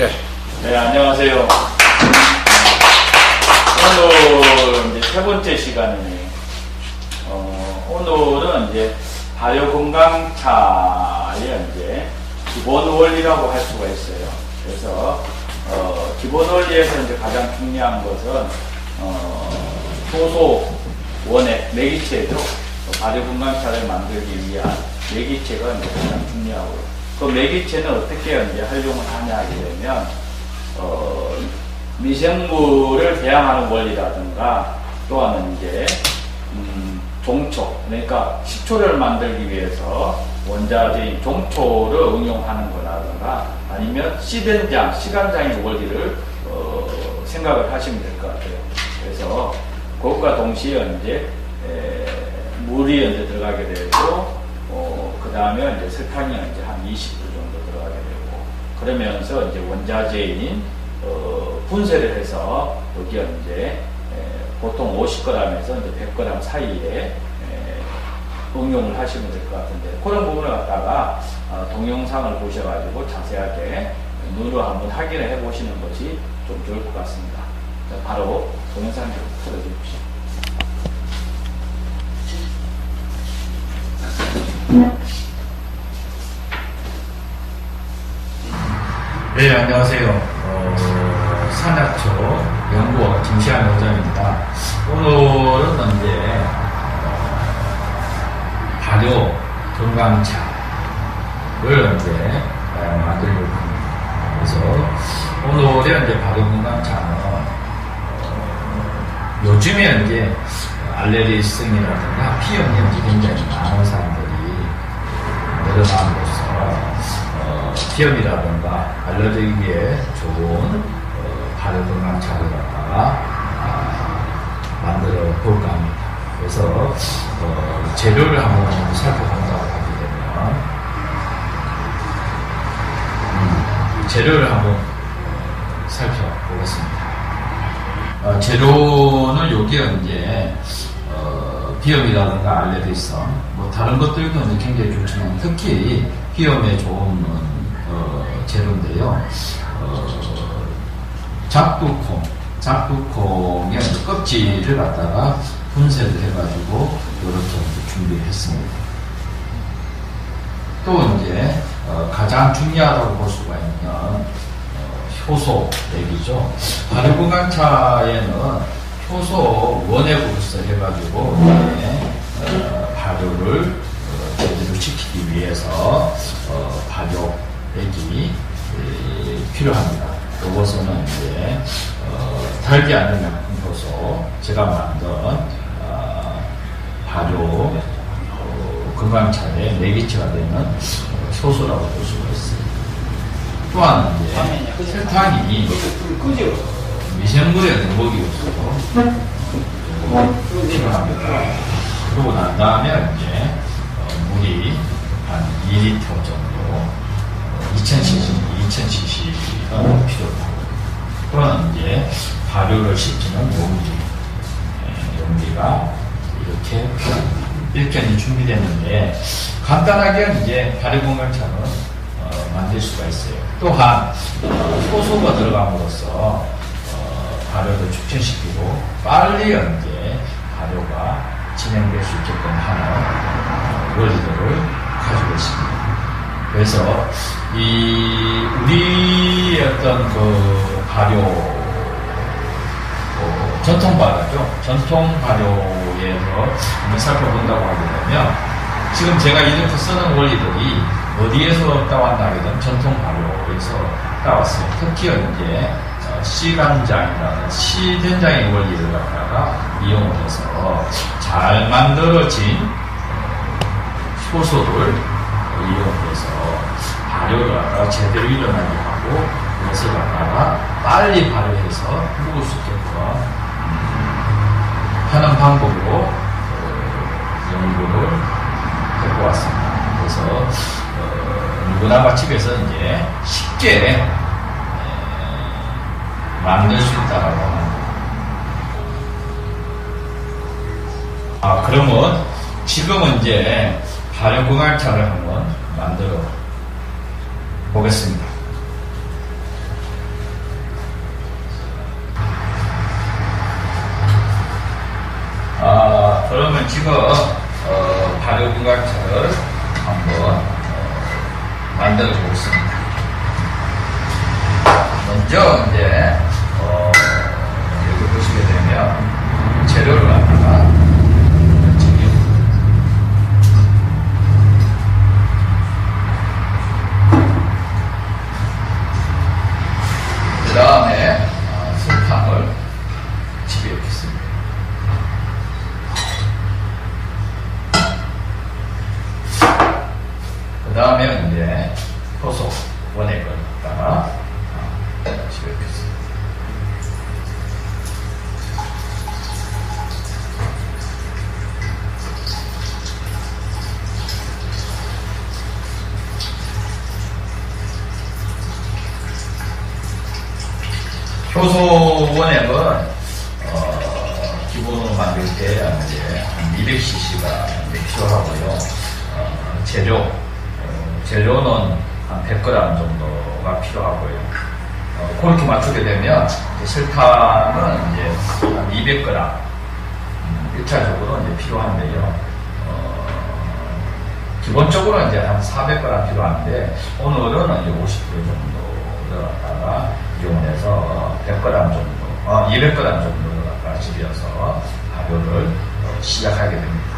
예. 네, 안녕하세요. 오늘 이제 세 번째 시간이네요. 어, 오늘은 이제 발효 건강차의 이제 기본 원리라고 할 수가 있어요. 그래서 어, 기본 원리에서 이제 가장 중요한 것은 어, 효소 원액 매기체죠. 발효 건강차를 만들기 위한 매기체가 가장 중요하고요. 그 매기체는 어떻게 이제 활용을 하냐 하게 되면 어, 미생물을 배양하는 원리라든가 또한 이제 음, 종초 그러니까 식초를 만들기 위해서 원자재인 종초를 응용하는 거라든가 아니면 시된장 시간장의 원리를 어, 생각을 하시면 될 것 같아요. 그래서 그것과 동시에 이제 에, 물이 이제 들어가게 되고 어, 그 다음에 이제 설탕이 이제 한 20% 정도 들어가게 되고 그러면서 이제 원자재인 어, 분쇄를 해서 여기에 이제 에, 보통 50g에서 이제 100g 사이에 에, 응용을 하시면 될 것 같은데 그런 부분을 갖다가 어, 동영상을 보셔가지고 자세하게 눈으로 한번 확인을 해보시는 것이 좀 좋을 것 같습니다. 자, 바로 동영상 좀 틀어주십시오. 네, 안녕하세요. 어, 산약초 연구원 김시환 원장입니다. 오늘은 이제 어, 발효 건강차를 이제 어, 만들려고 합니다. 그래서 오늘의 이제 발효 건강차는 어, 요즘에 이제 알레르기성이라든가 피염염이 굉장히 많은 사람 늘어남으로써 어, 피염이라든가 알레르기에 좋은 어, 발효 건강차를 갖다가 아, 만들어 볼까 합니다. 그래서 어, 재료를 한번 살펴본다고 하게 되면 음, 재료를 한번 어, 살펴보겠습니다. 어, 재료는 여기에 이제 어, 비염이라든가 알레르기성 뭐 다른 것들도 굉장히 좋지만 특히 비염에 좋은 어, 재료인데요. 어, 작두콩, 작두콩의 껍질을 갖다가 분쇄를 해가지고 이렇게 준비했습니다. 또 이제 어, 가장 중요하다고 볼 수가 있는 어, 효소 맥이죠. 발효건강차에는 효소 원액으로서 해가지고 이제, 어, 발효를 어, 제대로 시키기 위해서 어, 발효액이 에, 필요합니다. 이것은 이제 어, 달지 않는 약품 효소 제가 만든 어, 발효 어, 건강차의 매기체가 되는 어, 효소라고 볼 수가 있습니다. 또한 이제 설탕이 미생물의 없어서 필요합니다. 그러고 난 다음에 이제 어, 물이 한 2리터 정도 2000cc, 2000cc가 필요하고 또한 이제 발효를 시키는 용기 예, 용기가 이렇게 일견이 준비됐는데 간단하게 이제 발효 공간차는 어, 만들 수가 있어요. 또한 어, 효소가 들어감으로써 어, 발효를 촉진시키고 빨리 이제 발효가 진행될 수 있게끔 하는 어, 원리들을 가지고 있습니다. 그래서 이 우리 어떤 그 발효 어, 전통 발효죠. 전통 발효에서 한번 살펴본다고 하게 되면 지금 제가 이렇게 쓰는 원리들이 어디에서 따왔나 하게 되면 전통 발효에서 따왔어요. 특히 이제 어, 시간장이라는 시된장의 원리를 갖다가 이용을 해서 잘 만들어진 어, 효소를 이용해서 발효를 갖다가 제대로 일어나게 하고 그것을 갖다가 빨리 발효해서 먹을 수 있게끔 음, 하는 방법으로 어, 연구를 해보 왔습니다. 그래서 어, 누구나가 집에서 이제 쉽게 에, 만들 수 있다라고 하는 거아 그러면 지금은 이제 발효공할차를 한번 만들어 보겠습니다 아, 그러면 지금 어, 발효공학차를 한번 어, 만들어 보겠습니다. 먼저 이제 효소 원액은 어, 기본으로 만들 때 이제 한 200cc가 필요하고요. 어, 재료 어, 재료는 한 100g 정도가 필요하고요. 어, 그렇게 맞추게 되면 이제 설탕은 이제 한 200g 음, 1차적으로 이제 필요한데요. 어, 기본적으로 이제 한 400g 필요한데 오늘은 이제 50g 정도 이용해서 100g 정도, 어, 200g 정도를 갖다가 집여서 발효를 어, 시작하게 됩니다.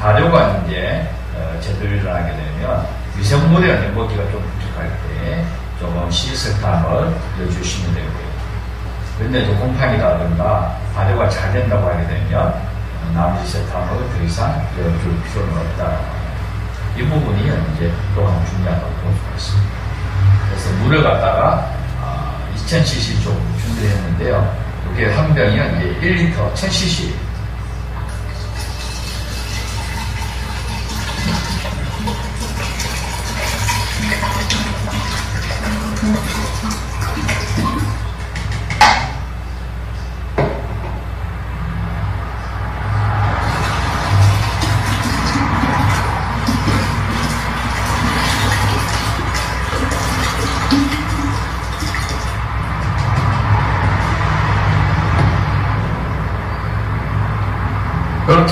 발효가 이제 어, 제대로 일어나게 되면 미생물의 먹기가 좀 부족할 때 조금씩 설탕을 넣어주시면 되고요. 근데 이제 곰팡이라든가 발효가 잘 된다고 하게 되면 어, 나머지 설탕을 더 이상 넣어줄 필요는 없다. 이 부분이 이제 또한 중요하다고 볼 수가 있습니다. 그래서 물을 갖다가 아, 2000cc 정도 준비했는데요. 이게 한 병이 이제 1리터 1000cc.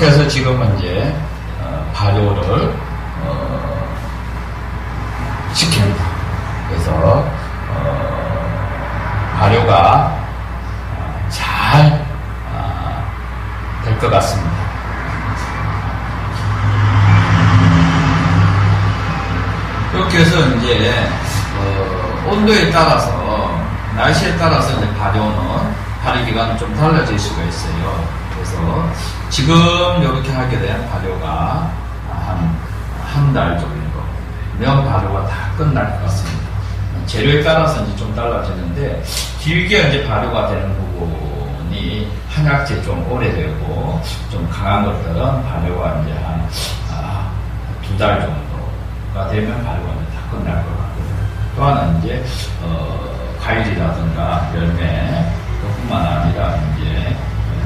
그렇게 해서 지금은 이제 어, 발효를 어, 시킵니다. 그래서 어, 발효가 어, 잘될 것 같습니다. 이렇게 해서 이제 어, 온도에 따라서 날씨에 따라서 이제 발효는 발효 기간은 좀 달라질 수가 있어요. 그래서 지금 이렇게 하게 된 발효가 한 한 달 정도 면 발효가 다 끝날 것 같습니다. 재료에 따라서 이제 좀 달라지는데 길게 이제 발효가 되는 부분이 한약재 좀 오래되고 좀 강한 것들은 발효가 이제 한 두달 정도가 되면 발효가 이제 다 끝날 것 같고요. 또 하나는 이제 어, 과일이라든가 열매 뿐만 아니라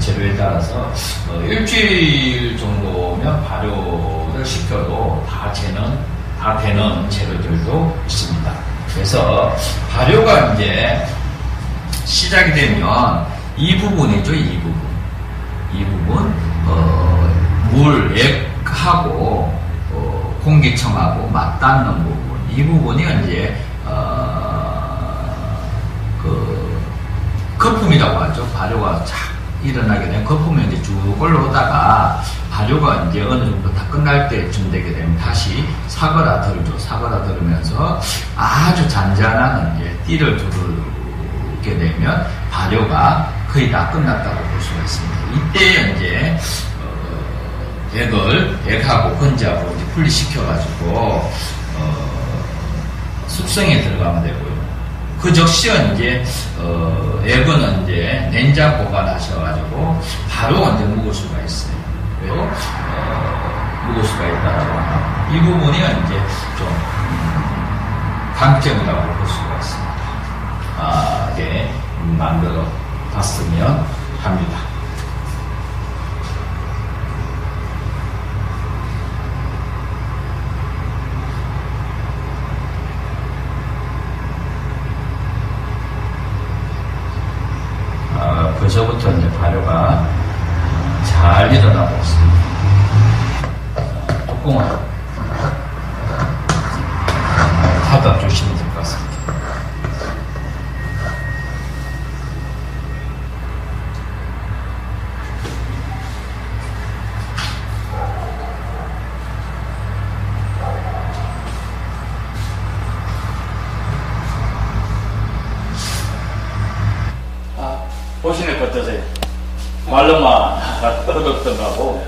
재료에 따라서 어, 일주일 정도면 발효를 시켜도 다 되는 다 되는 재료들도 있습니다. 그래서 발효가 이제 시작이 되면 이 부분이죠, 이 부분. 이 부분, 어, 물, 액하고, 어, 공기청하고 맞닿는 부분. 이 부분이 이제, 어, 그, 거품이라고 하죠. 발효가 착 일어나게 되면 거품이 이제 쭉 올라오다가 발효가 이제 어느 정도 다 끝날 때쯤 되게 되면 다시 사그라들죠. 사그라들으면서 아주 잔잔한 이제 띠를 두르게 되면 발효가 거의 다 끝났다고 볼 수가 있습니다. 이때 이제 어, 액을 액하고 건지하고 분리시켜가지고 어, 숙성에 들어가면 되고요. 그 즉시 이제 어, 액은 이제 냉장 보관하셔가지고 바로 이제 묵을 수가 있어요. 그리고 어, 묵을 수가 합니다. 이 부분이 이제 좀 음, 강점이라고 볼 수가 있습니다. 아, 게 만들어 봤으면 합니다. 아, 벌써부터 이제 발효가 잘 일어나고 있습니다. 아, 뚜껑을 갖다 주시면 될 것 같습니다. 아, 보시는 것 어떠세요? 말로만 떠들던가고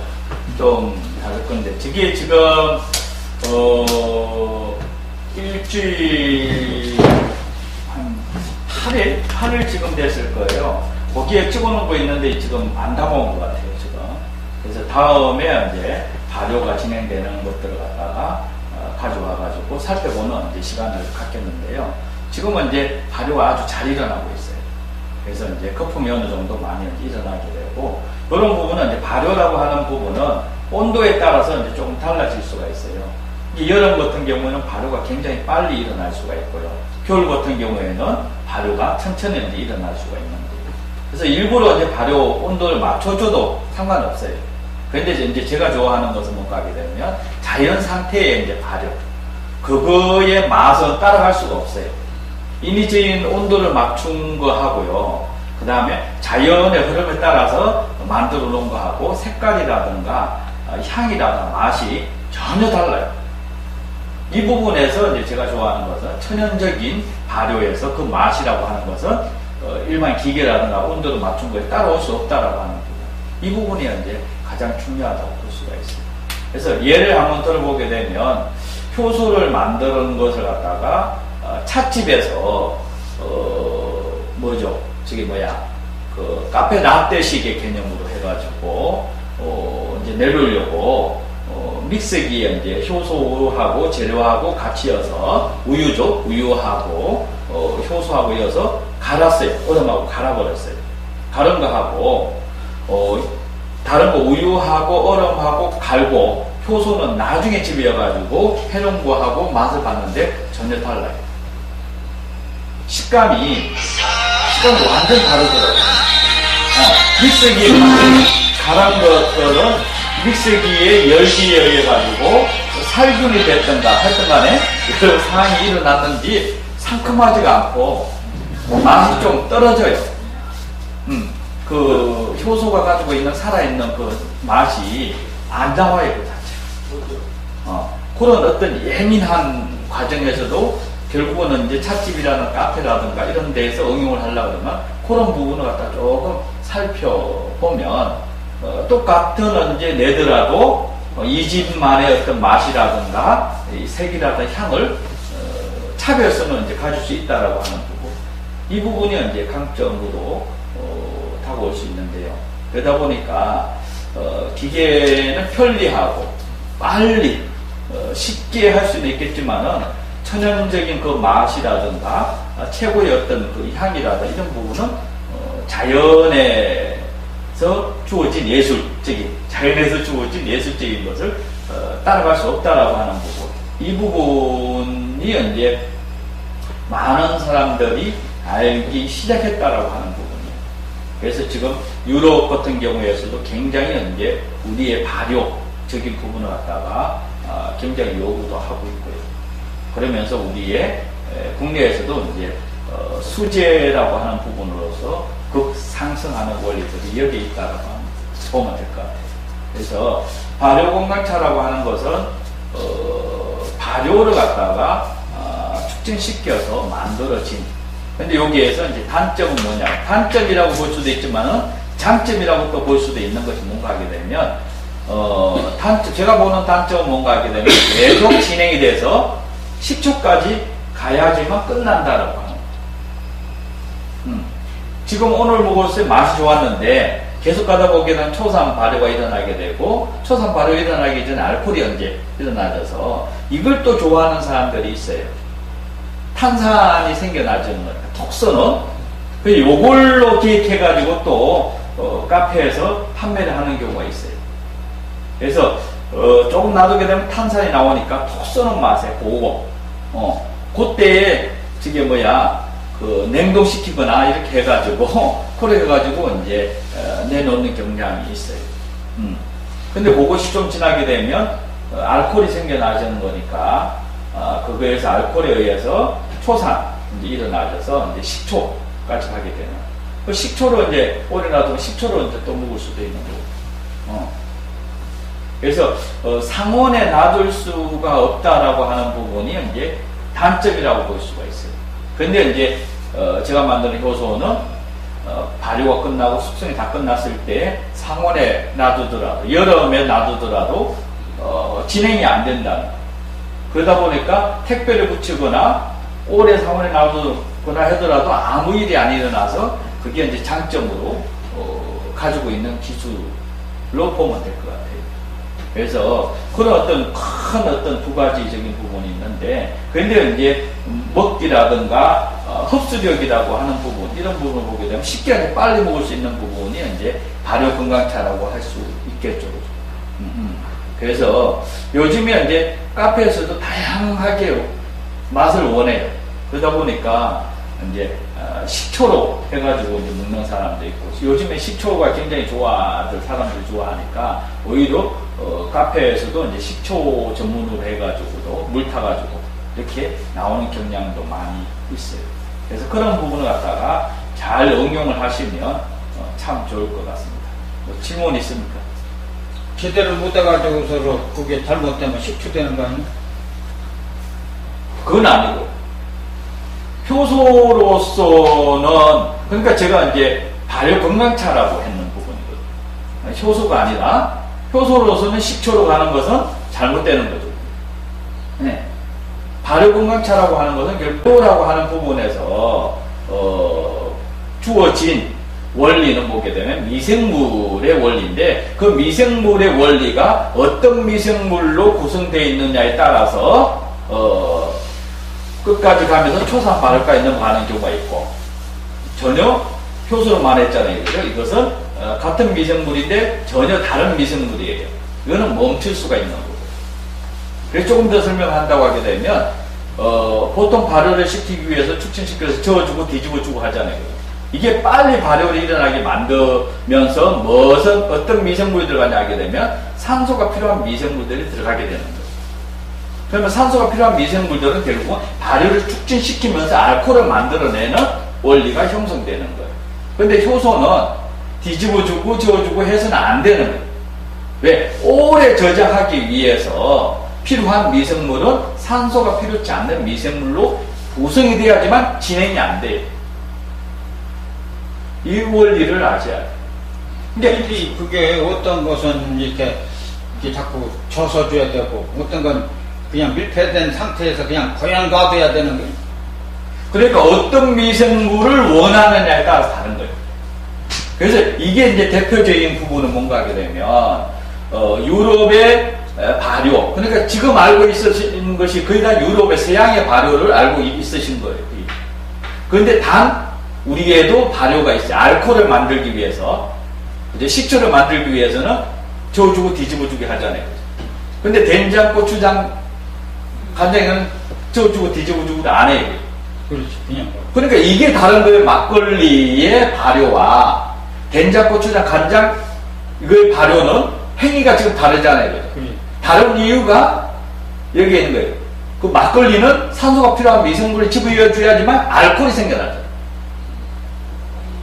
좀 다를 건데 저게 지금 어 일주일 한 8일? 8일 지금 됐을 거예요. 거기에 찍어놓은 거 있는데 지금 안 담아온 것 같아요 지금. 그래서 다음에 이제 발효가 진행되는 것들을 갖다가 어, 가져와가지고 살펴보는 이제 시간을 갖겠는데요. 지금은 이제 발효가 아주 잘 일어나고 있어요. 그래서 이제 거품이 어느 정도 많이 일어나게 되고 그런 부분은 이제 발효라고 하는 부분은 온도에 따라서 이제 조금 달라질 수가 있어요. 이 여름 같은 경우에는 발효가 굉장히 빨리 일어날 수가 있고요. 겨울 같은 경우에는 발효가 천천히 이제 일어날 수가 있는 거예요. 그래서 일부러 이제 발효 온도를 맞춰줘도 상관없어요. 그런데 이제 제가 좋아하는 것은 뭔가 하게 되면 자연 상태의 이제 발효. 그거의 맛은 따라갈 수가 없어요. 인위적인 온도를 맞춘 거 하고요. 그 다음에 자연의 흐름에 따라서 만들어 놓은 거 하고 색깔이라든가 어, 향이라든가 맛이 전혀 달라요. 이 부분에서 이제 제가 좋아하는 것은 천연적인 발효에서 그 맛이라고 하는 것은 어, 일반 기계라든가 온도를 맞춘 거에 따라올 수 없다라고 하는 부분. 이 부분이 이제 가장 중요하다고 볼 수가 있습니다. 그래서 예를 한번 들어보게 되면 효소를 만드는 것을 갖다가 어, 찻집에서 어, 뭐죠? 저게 뭐야? 그 카페 라떼식의 개념으로 해가지고 어, 이제 내놓으려고 어, 믹서기에 이제 효소하고 재료하고 같이 여서 우유죠? 우유하고 어, 효소하고 이어서 갈았어요. 얼음하고 갈아버렸어요. 다른 거 하고 어, 다른 거 우유하고 얼음하고 갈고 효소는 나중에 집이어가지고 해놓은 거하고 맛을 봤는데 전혀 달라요. 식감이 식감이 완전 다르더라고요. 어, 믹서기에 갈은 것들은 믹서기에 열기에 의해 가지고 살균이 됐던가 하여튼 간에 그 상황이 일어났는지 상큼하지가 않고 맛이 좀 떨어져요. 음, 그 효소가 가지고 있는 살아있는 그 맛이 안 나와요, 그 자체가. 어, 그런 어떤 예민한 과정에서도 결국은 이제 찻집이라는 카페라든가 이런 데에서 응용을 하려고 그러면 그런 부분을 갖다 조금 살펴보면 어, 똑같은 이제 내더라도 어, 이 집만의 어떤 맛이라든가 이 색이라든가 향을 어, 차별성을 이제 가질 수 있다라고 하는 부분 이 부분이 이제 강점으로 어, 다가올 수 있는데요. 그러다 보니까 어, 기계는 편리하고 빨리 어, 쉽게 할 수는 있겠지만은 천연적인 그 맛이라든가 아, 최고의 어떤 그 향이라든가 이런 부분은 어, 자연에서 주어진 예술적인 자연에서 주어진 예술적인 것을 어, 따라갈 수 없다라고 하는 부분 이 부분이 이제 많은 사람들이 알기 시작했다라고 하는 부분이에요. 그래서 지금 유럽 같은 경우에서도 굉장히 이제 우리의 발효적인 부분을 갖다가 아, 굉장히 요구도 하고 있고요. 그러면서 우리의 에, 국내에서도 이제 어, 수제라고 하는 부분으로서 급 상승하는 원리들이 여기에 있다라고 보면 될 것 같아요. 그래서 발효 건강차라고 하는 것은 어, 발효를 갖다가 아, 축진시켜서 만들어진 근데 여기에서 이제 단점은 뭐냐 단점이라고 볼 수도 있지만은 장점이라고 또 볼 수도 있는 것이 뭔가 하게 되면 어, 단점, 제가 보는 단점은 뭔가 하게 되면 계속 진행이 돼서 10초까지 가야지만 끝난다라고 하는. 음. 지금 오늘 먹었을 때 맛이 좋았는데 계속 가다 되면 초산 발효가 일어나게 되고 초산 발효 일어나기 전에 알코올이 언제 일어나져서 이걸 또 좋아하는 사람들이 있어요. 탄산이 생겨나지는 거니까 톡선은 그 요걸로 기획해가지고 또 어, 카페에서 판매를 하는 경우가 있어요. 그래서 어, 조금 놔두게 되면 탄산이 나오니까 톡 쏘는 맛에 보고 어 그때 저게 뭐야 그 냉동시키거나 이렇게 해가지고 그래 해가지고 이제 어, 내놓는 경향이 있어요. 음. 근데 그것이 좀 지나게 되면 어, 알코올이 생겨나지는 거니까 어, 그거에서 알코올에 의해서 초산 이제 일어나져서 이제 식초까지 하게 되는. 그 식초로 이제 오래 놔두면 식초로 이제 또 먹을 수도 있는 거고. 어. 그래서 어, 상온에 놔둘 수가 없다라고 하는 부분이 이제 단점이라고 볼 수가 있어요. 근데 이제 어, 제가 만드는 효소는 어, 발효가 끝나고 숙성이 다 끝났을 때 상온에 놔두더라도 여름에 놔두더라도 어, 진행이 안 된다는 그러다 보니까 택배를 붙이거나 오래 상온에 놔두거나 하더라도 아무 일이 안 일어나서 그게 이제 장점으로 어, 가지고 있는 기술로 보면 될 것 같아요. 그래서 그런 어떤 큰 어떤 두 가지적인 부분이 있는데 그런데 이제 먹기라든가 어, 흡수력이라고 하는 부분 이런 부분을 보게 되면 쉽게 빨리 먹을 수 있는 부분이 이제 발효 건강차라고 할 수 있겠죠. 음, 음. 그래서 요즘에 이제 카페에서도 다양하게 맛을 원해요. 그러다 보니까 이제 어, 식초로 해가지고 먹는 사람도 있고 요즘에 식초가 굉장히 좋아들 사람들이 좋아하니까 오히려 어, 카페에서도 이제 식초 전문으로 해가지고도 물 타가지고 이렇게 나오는 경향도 많이 있어요. 그래서 그런 부분을 갖다가 잘 응용을 하시면 어, 참 좋을 것 같습니다. 뭐 질문 있습니까? 제대로 못 해가지고 서로 그게 잘못되면 식초되는 거 아니야? 그건 아니고 효소로서는 그러니까 제가 이제 발효 건강차라고 했는 부분이거든요. 효소가 아니라 효소로서는 식초로 가는 것은 잘못되는 거죠. 네. 발효 건강차라고 하는 것은 결도라고 하는 부분에서 어, 주어진 원리는 보게 되면 미생물의 원리인데 그 미생물의 원리가 어떤 미생물로 구성되어 있느냐에 따라서 어, 끝까지 가면서 초산 발효가 있는 반응 경우가 있고 전혀 효소로만 했잖아요. 그죠? 이것은 어, 같은 미생물인데 전혀 다른 미생물이에요. 이거는 멈출 수가 있는 거고. 그래서 조금 더 설명한다고 하게 되면 어, 보통 발효를 시키기 위해서 축진시켜서 저어주고 뒤집어주고 하잖아요. 이게 빨리 발효를 일어나게 만들면서 무슨 어떤 미생물이 들어가냐 하게 되면 산소가 필요한 미생물들이 들어가게 되는 거예요. 그러면 산소가 필요한 미생물들은 결국 발효를 촉진시키면서 알코올을 만들어내는 원리가 형성되는 거예요. 근데 효소는 뒤집어주고 저어주고 해서는 안 되는 거예요. 왜? 오래 저장하기 위해서 필요한 미생물은 산소가 필요치 않는 미생물로 구성이 돼야지만 진행이 안 돼요. 이 원리를 아셔야 돼요. 근데 이- 그게 어떤 것은 이렇게, 이렇게 자꾸 젖어줘야 되고 어떤 건 그냥 밀폐된 상태에서 그냥 고양 놔둬야 되는 거예요. 그러니까 어떤 미생물을 원하느냐에 따라서 다른 거예요. 그래서 이게 이제 대표적인 부분은 뭔가 하게 되면, 어, 유럽의 에, 발효. 그러니까 지금 알고 있으신 것이 거의 다 유럽의 서양의 발효를 알고 있으신 거예요. 그런데 단, 우리에도 발효가 있어요. 알코올을 만들기 위해서, 이제 식초를 만들기 위해서는 저어주고 뒤집어주게 하잖아요. 근데 된장, 고추장, 간장에는 저어주고 뒤집어주고 안 해요. 그냥. 그러니까 이게 다른 거예요. 막걸리의 발효와 된장, 고추장, 간장 이거의 발효는 행위가 지금 다르잖아요. 그래. 다른 이유가 여기에 있는 거예요. 그 막걸리는 산소가 필요한 미생물을 집어넣어줘야지만 알코올이 생겨나죠.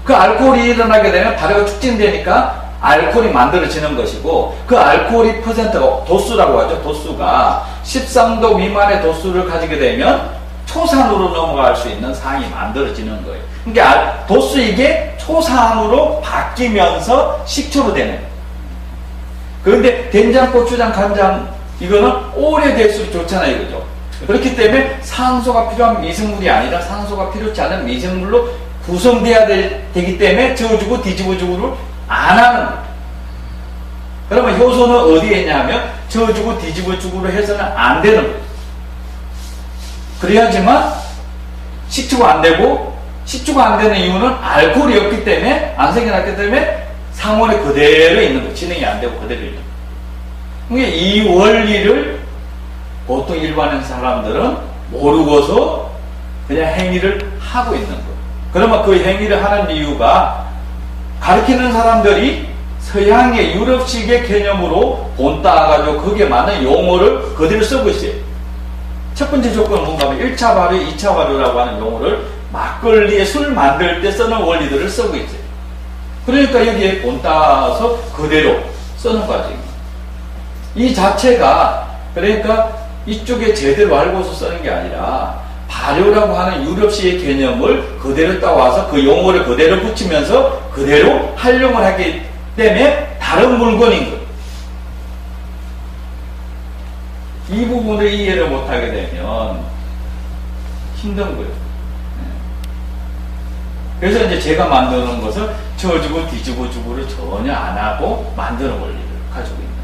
그 알코올이 일어나게 되면 발효가 촉진되니까 알코올이 만들어지는 것이고 그 알코올이 퍼센트가 도수라고 하죠. 도수가 13도 미만의 도수를 가지게 되면 초산으로 넘어갈 수 있는 상황이 만들어지는 거예요. 그러니까 알- 도수 이게 초산으로 바뀌면서 식초로 되는. 그런데 된장, 고추장, 간장 이거는 오래될수록 좋잖아요, 그죠? 그렇기 때문에 산소가 필요한 미생물이 아니라 산소가 필요치 않은 미생물로 구성돼야 될- 되기 때문에 저어주고 뒤집어주고를 안 하는. 그러면 효소는 어디에 있냐면 저어주고 뒤집어주고를 해서는 안 되는 거예요. 그래야지만 식초가 안 되고 식초가 안 되는 이유는 알코올이 없기 때문에 안 생겨났기 때문에 상온에 그대로 있는 거예요. 진행이 안 되고 그대로 있는 거예요. 그러니까 이 원리를 보통 일반인 사람들은 모르고서 그냥 행위를 하고 있는 거예요. 그러면 그 행위를 하는 이유가 가르치는 사람들이 서양의 유럽식의 개념으로 본 따가지고 거기에 맞는 용어를 그대로 쓰고 있어요. 첫 번째 조건은 뭔가 하면 1차 발효, 2차 발효라고 하는 용어를 막걸리에 술 만들 때 쓰는 원리들을 쓰고 있어요. 그러니까 여기에 본 따서 그대로 쓰는 과정입니다. 이 자체가 그러니까 이쪽에 제대로 알고서 쓰는 게 아니라 발효라고 하는 유럽시의 개념을 그대로 따와서 그 용어를 그대로 붙이면서 그대로 활용을 하기 때문에 다른 물건인 거예요. 이 부분을 이해를 못하게 되면 힘든 거예요. 네. 그래서 이제 제가 만드는 것은 저주고 뒤집어 주고를 전혀 안 하고 만드는 원리를 가지고 있는